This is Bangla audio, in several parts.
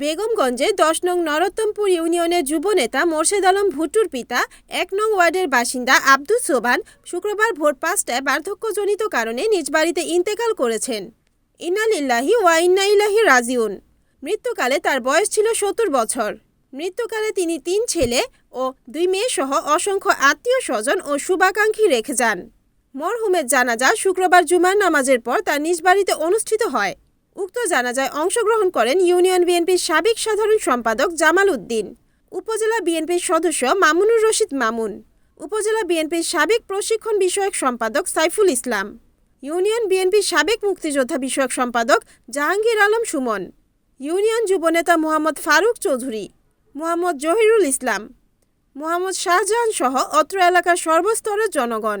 বেগমগঞ্জে দশ নং নরোত্তমপুর ইউনিয়নের যুবনেতা মোর্শেদ আলম ভুট্টুর পিতা, এক নং ওয়ার্ডের বাসিন্দা আব্দুস সোবান শুক্রবার ভোর পাঁচটায় বার্ধক্যজনিত কারণে নিজ বাড়িতে ইন্তেকাল করেছেন। ইন্নালিল্লাহি ওয়া ইন্না ইলাহি রাজিউন। মৃত্যুকালে তার বয়স ছিল সত্তর বছর। মৃত্যুকালে তিনি তিন ছেলে ও দুই মেয়ে সহ অসংখ্য আত্মীয় স্বজন ও শুভাকাঙ্ক্ষী রেখে যান। মরহুমের জানাজা শুক্রবার জুমার নামাজের পর তার নিজ বাড়িতে অনুষ্ঠিত হয়। উক্ত জানাজায় অংশগ্রহণ করেন ইউনিয়ন বিএনপির সাবেক সাধারণ সম্পাদক জামাল উদ্দিন, উপজেলা বিএনপির সদস্য মামুনুর রশিদ মামুন, উপজেলা বিএনপির সাবেক প্রশিক্ষণ বিষয়ক সম্পাদক সাইফুল ইসলাম, ইউনিয়ন বিএনপির সাবেক মুক্তিযোদ্ধা বিষয়ক সম্পাদক জাহাঙ্গীর আলম সুমন, ইউনিয়ন যুবনেতা মোহাম্মদ ফারুক চৌধুরী, মোহাম্মদ জহিরুল ইসলাম, মোহাম্মদ শাহজাহান সহ অত্র এলাকার সর্বস্তরের জনগণ।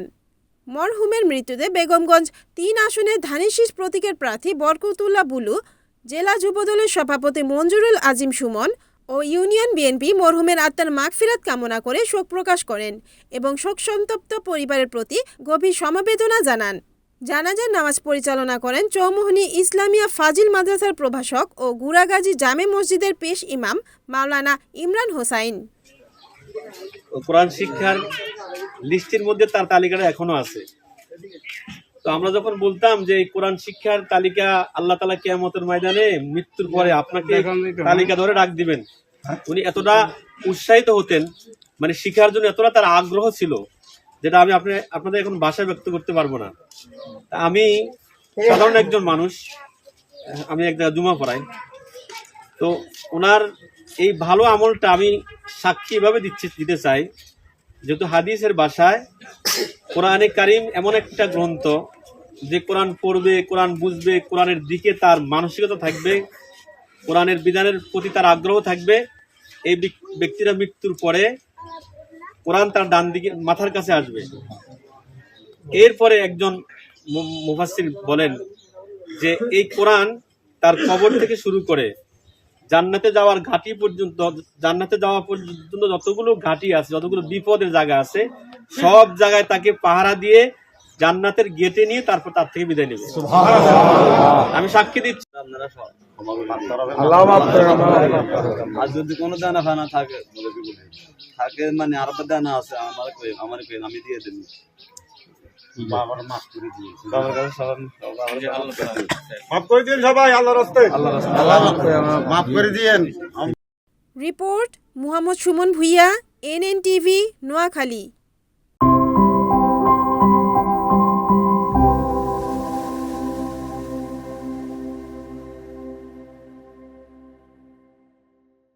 মরহুমের মৃত্যুতে বেগমগঞ্জ তিন আসনে ধানেশিস প্রতীকের প্রার্থী বরকতুল্লাহ বুলু, জেলা যুবদলের সভাপতি মঞ্জুরুল আজিম সুমন ও ইউনিয়ন বিএনপি মরহুমের আত্মার মাগফিরাত কামনা করে শোক প্রকাশ করেন এবং শোকসন্তপ্ত পরিবারের প্রতি গভীর সমবেদনা জানান। জানাজার নামাজ পরিচালনা করেন চৌমোহনী ইসলামিয়া ফাজিল মাদ্রাসার প্রভাষক ও গুড়াগাজী জামে মসজিদের পেশ ইমাম মাওলানা ইমরান হোসাইন। কোরআন শিক্ষার লিস্টের মধ্যে তার তালিকাটা এখনও আছে। তো আমরা যখন বলতাম যে কোরআন শিক্ষার তালিকা আল্লাহ তালা কেয়ামতের ময়দানে মৃত্যুর পরে আপনাকে তালিকা ধরে রাখ দিবেন। উনি এতটা উৎসাহিত হতেন মানে শিখার জন্য এতটা তার আগ্রহ ছিল যেটা আমি আপনি আপনাদের এখন ভাষায় ব্যক্ত করতে পারব না। আমি সাধারণ একজন মানুষ আমি এক জায়গায় জুমা পড়াই। তো ওনার এই ভালো আমলটা আমি সাক্ষী এভাবে দিচ্ছি দিতে চাই। যেহেতু হাদিসের ভাষায় কোরআনে কারিম এমন একটা গ্রন্থ যে কোরআন পড়বে, কোরআন বুঝবে, কোরআনের দিকে তার মানসিকতা থাকবে, কোরআনের বিধানের প্রতি তার আগ্রহ থাকবে, এই ব্যক্তিরা মৃত্যুর পরে কোরআন তার ডান দিকে, মাথার কাছে আসবে। এরপরে একজন মু- মুফাসসির বলেন যে এই কোরআন তার কবর থেকে শুরু করে জান্নাতে যাওয়ার ঘাটি পর্যন্ত জান্নাতে যাওয়া পর্যন্ত যতগুলো ঘাটি আছে যতগুলো বিপদের জায়গা আছে সব জায়গায় তাকে পাহারা দিয়ে জান্নাতের গেটে নিয়ে তারপর তার থেকে বিদায় নেবে। আমি সাক্ষী দিচ্ছি। আপনারা সব। আর যদি কোনো দানা ফানা থাকে থাকে মানে আর দানা আছে আমার আমার আমি দিয়ে দেব। বাবার মাফ করে দিয়ে বাবার কাছে সালাম মাফ করে দিন সবাই আল্লাহর রাস্তায়। আল্লাহ মাফ করে দিয়েন। Report Muhammad Suman Bhuiyan NNTV Noakhali.